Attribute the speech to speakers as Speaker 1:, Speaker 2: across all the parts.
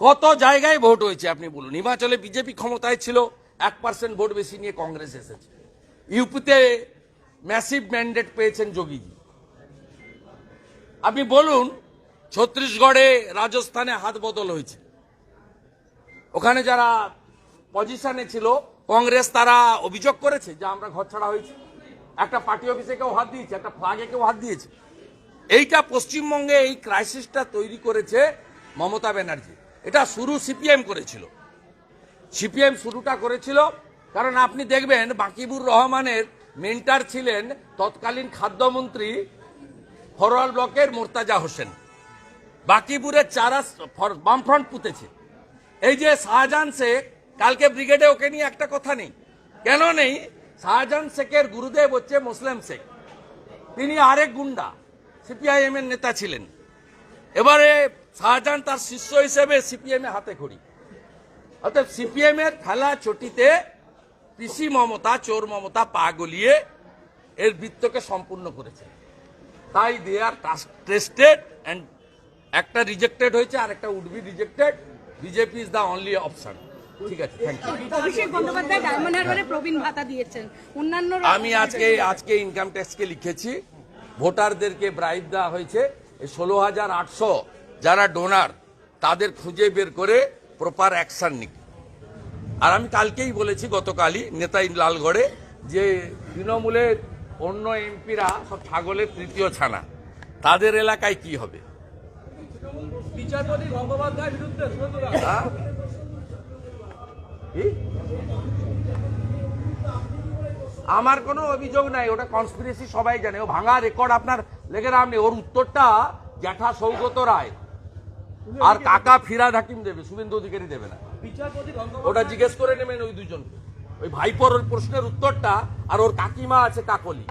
Speaker 1: কত জায়গায় ভোট হয়েছে আপনি বলুন? হিমাচলে বিজেপি ক্ষমতায় ছিল, এক পার্সেন্ট ভোট বেশি নিয়ে কংগ্রেস এসেছে। ইউপিতে ম্যাসিভ ম্যান্ডেট পেয়েছেন যোগীজি। আপনি বলুন, ছত্তিশগড়ে রাজস্থানে হাত বদল হয়েছে। ওখানে যারা পজিশনে ছিল, কংগ্রেস তারা অভিযোগ করেছে যে আমরা ঘর ছাড়া হয়েছি। একটা পার্টি অফিসে কেউ হাত দিয়েছে, একটা ফ্লাগে কেউ হাত দিয়েছে। এইটা পশ্চিমবঙ্গে এই ক্রাইসিসটা তৈরি করেছে মমতা ব্যানার্জি। এটা শুরু সিপিএম করেছিল। সিপিএম শুরুটা করেছিল কারণ আপনি দেখবেন বাকিবুর রহমানের মেন্টার ছিলেন তৎকালীন খাদ্যমন্ত্রী ফরওয়াল ব্লকের মোর্তাজা হোসেন। বাকিপুরের চারা বামফ্রন্ট পুঁতেছে। এই যে শাহজাহান শেখ, কালকে ব্রিগেডে ওকে নিয়ে একটা কথা নেই। কেন নেই? শাহজাহান শেখের গুরুদেব হচ্ছে মুসলিম শেখ। তিনি আরেক গুন্ডা সিপিআইএম এর নেতা ছিলেন। এবারে শাহজাহান তার শিষ্য হিসেবে সিপিএম এ হাতে খড়ি। অর্থাৎ সিপিএম এর খেলা চটিতে পিসি মমতা চোর মমতা পা গলিয়ে এর বৃত্তকে সম্পূর্ণ করেছে। তাই দে আর টেস্টেড অ্যান্ড একটা রিজেক্টেড হয়েছে আর একটা would be rejected BJP is the only option ঠিক আছে থ্যাংক ইউ আমি আজকে আজকে ইনকাম ট্যাক্সকে লিখেছি। ভোটারদেরকে ব্রাইব দেওয়া হয়েছে। ষোলো হাজার আটশো যারা ডোনার তাদের খুঁজে বের করে প্রপার অ্যাকশন নিক। আর আমি কালকেই বলেছি গতকালই নেতাই লালগড়ে যে তৃণমূলের অন্য এমপিরা সব ছাগলের তৃতীয় ছানা তাদের এলাকায় কি হবে? হ্যাঁ? আমার কোনো অভিযোগ নাই ওটা কনস্পিরেসি সবাই জানে। ও ভাঙা রেকর্ড আপনার লেগে রাম নেই। ওর উত্তরটা জ্যাঠা সৌগত রায়। আর কাকা ফিরাদ হাকিম দেবে শুভেন্দু অধিকারী দেবে না। ওটা জিজ্ঞেস করে নেবেন ওই দুজন। ওই ভাইপোর ওর প্রশ্নের উত্তরটা আর ওর কাকিমা আছে কাকলি।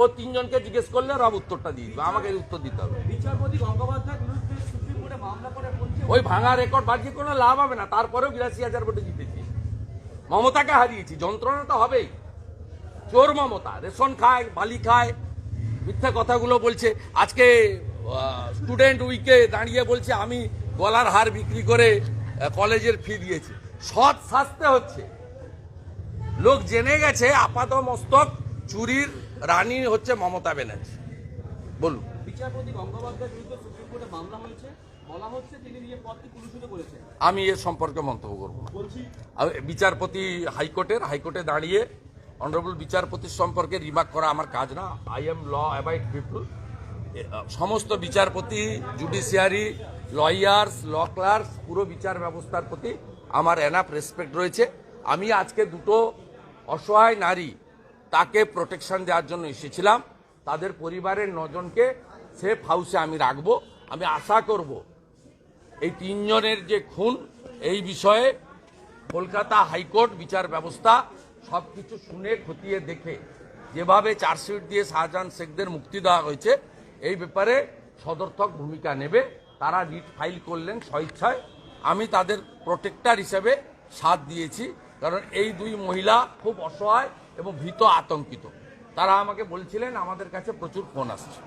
Speaker 1: ও তিনজনকে জিজ্ঞেস করলে ওরা উত্তরটা দিয়ে দিবে আমাকে উত্তর দিতে হবে। ওই ভাঙা রেকর্ড বাজিয়ে কোনো লাভ হবে না তারপরেও বিরাশি হাজার ভোটে জিতেছি। মমতাকে হারিয়েছি যন্ত্রণা তো হবেই। চোর মমতা রেশন খায় বালি খায় মিথ্যা কথাগুলো বলছে। আজকে স্টুডেন্ট উইকে দাঁড়িয়ে বলছে আমি গলার হার বিক্রি করে কলেজের ফি দিয়েছি। সৎ শাস্তে হচ্ছে। লোক জেনে গেছে আপাত মস্তক চুরির রানী হচ্ছে মমতা ব্যানার্জি। বলুন।
Speaker 2: বিচারপতি গঙ্গোপাধ্যায়ের বিরুদ্ধে সুপ্রিম কোর্টে মামলা হয়েছে। বলা হচ্ছে তিনি নিজের পদটি কুলুষিত করেছেন।
Speaker 1: আমি এর সম্পর্কে মন্তব্য করব না। আর বিচারপতি হাইকোর্টের হাইকোর্টে দাঁড়িয়ে অনারেবল বিচারপতির সম্পর্কে রিমার্ক করা আমার কাজ না। I am law abide people সমস্ত বিচারপতি জুডিশিয়ারি লয়ার্স ল ক্লার্কস পুরো বিচার ব্যবস্থার প্রতি আমার এনাফ রেসপেক্ট রয়েছে। আমি আজকে দুটো অসহায় নারী তাকে প্রোটেকশন দেওয়ার জন্য এসেছিলাম। তাদের পরিবারের নজনকে সেফ হাউসে আমি রাখব। আমি আশা করব এই তিনজনের যে খুন, এই বিষয়ে কলকাতা হাইকোর্ট বিচার ব্যবস্থা সবকিছু শুনে, খতিয়ে দেখে যেভাবে চার্জশিট দিয়ে শাহজাহান শেখদের মুক্তি দেওয়া হয়েছে এই ব্যাপারে সদর্থক ভূমিকা নেবে। তারা রিট ফাইল করলেন স্বেচ্ছায় আমি তাদের প্রোটেক্টার হিসেবে সাথ দিয়েছি, কারণ এই দুই মহিলা খুব অসহায় এবং ভীত আতঙ্কিত। তারা আমাকে বলছিলেন, আমাদের কাছে প্রচুর ফোন আসছে।